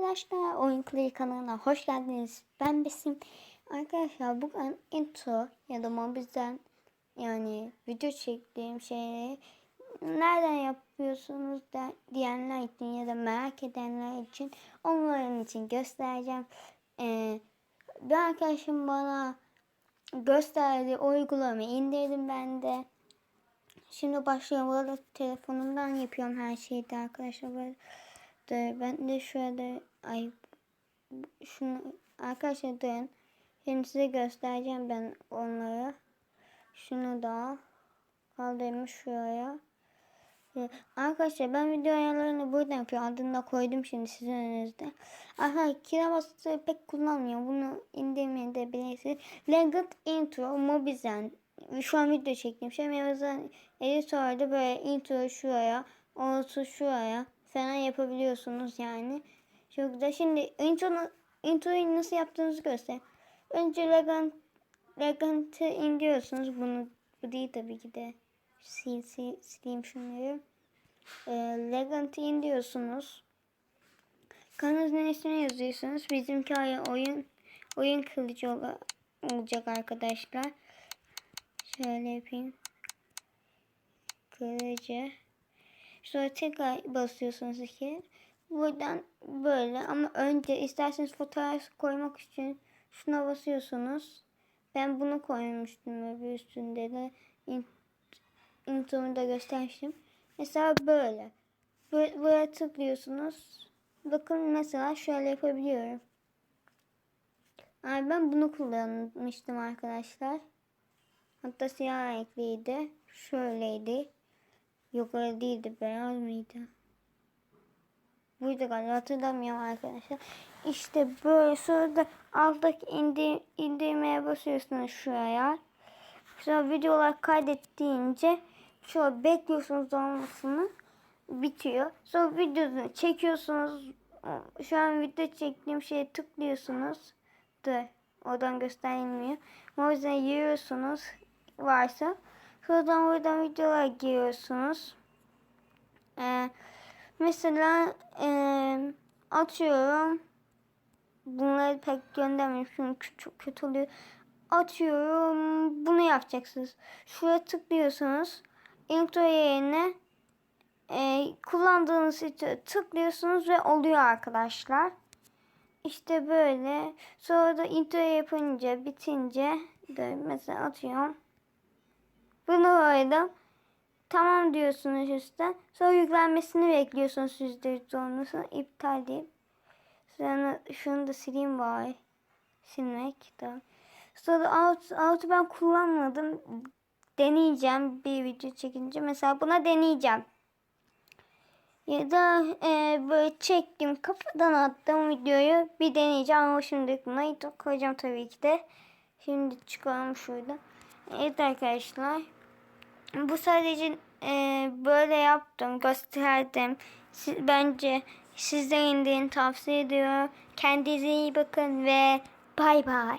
arkadaşlar. Oyun Klayı kanalına hoş geldiniz. Ben Besim. Arkadaşlar bugün intro ya da mobizden yani video çektiğim şeyleri nereden yapıyorsunuz da diyenler için ya da merak edenler için onların için göstereceğim. Ee, bir arkadaşım bana gösterdi uygulamayı indirdim ben de. Şimdi başlayalım. Bu telefonumdan yapıyorum her şeyi de arkadaşlar. Böyle de ben de şöyle ay şunu arkadaşlar durun. Şimdi size göstereceğim ben onları. Şunu da kaldırmış şuraya. Ee, Arkadaşlar ben video ayarlarını buradan yapıyorum. Adını da koydum şimdi sizin önünüzde. Aha kirabası pek kullanmıyorum. Bunu indirmeyi de bilirsiniz. Legend Intro Mobizen. Şu an video çektiğim şey. Mevzan editörde böyle intro şuraya, orta şuraya falan yapabiliyorsunuz yani. Çok güzel. Şimdi intro, introyu nasıl yaptığınızı göstereyim. Önce Legend, Legend'ı indiriyorsunuz. Bunu bu değil tabii ki de. Sil, sil, sileyim şunları. E, Legend'ı indiriyorsunuz. Kanalınızın ismini yazıyorsunuz. Bizimki oyun oyun kılıcı ola- olacak arkadaşlar. Şöyle yapayım. Kılıcı. Sonra tekrar basıyorsunuz iki. Buradan böyle ama önce isterseniz fotoğraf koymak için şuna basıyorsunuz. Ben bunu koymuştum öbür üstünde de in- intromu da göstermiştim. Mesela böyle. Böyle buraya tıklıyorsunuz. Bakın mesela şöyle yapabiliyorum. Yani ben bunu kullanmıştım arkadaşlar. Hatta siyah renkliydi. Şöyleydi. Yok öyle değildi. Beyaz mıydı? Buydu galiba hatırlamıyorum arkadaşlar. İşte böyle sonra da alttaki indir, indirmeye basıyorsunuz şuraya. Sonra videolar kaydet deyince şöyle bekliyorsunuz olmasını bitiyor. Sonra videosunu çekiyorsunuz. Şu an video çektiğim şeye tıklıyorsunuz. Dur. Oradan gösterilmiyor. O yüzden yürüyorsunuz varsa. Şuradan buradan videolar giriyorsunuz. Ee, mesela e, atıyorum. Bunları pek göndermiyorum çünkü çok kötü oluyor. Atıyorum. Bunu yapacaksınız. Şuraya tıklıyorsunuz. Intro yerine e, kullandığınız için tıklıyorsunuz ve oluyor arkadaşlar. İşte böyle. Sonra da intro yapınca bitince de mesela atıyorum. Bunu böyle tamam diyorsunuz üstten. Sonra yüklenmesini bekliyorsunuz yüzde olmasını iptal deyip. Sonra şunu da sileyim bari. Silmek da. Sonra alt, altı ben kullanmadım. Deneyeceğim bir video çekince. Mesela buna deneyeceğim. Ya da e, böyle çektim kafadan attım videoyu bir deneyeceğim ama şimdi buna koyacağım tabii ki de. Şimdi çıkalım şurada. Evet arkadaşlar. Bu sadece e, böyle yaptım gösterdim. Siz, bence sizden indirin tavsiye ediyorum. Kendinize iyi bakın ve bay bay.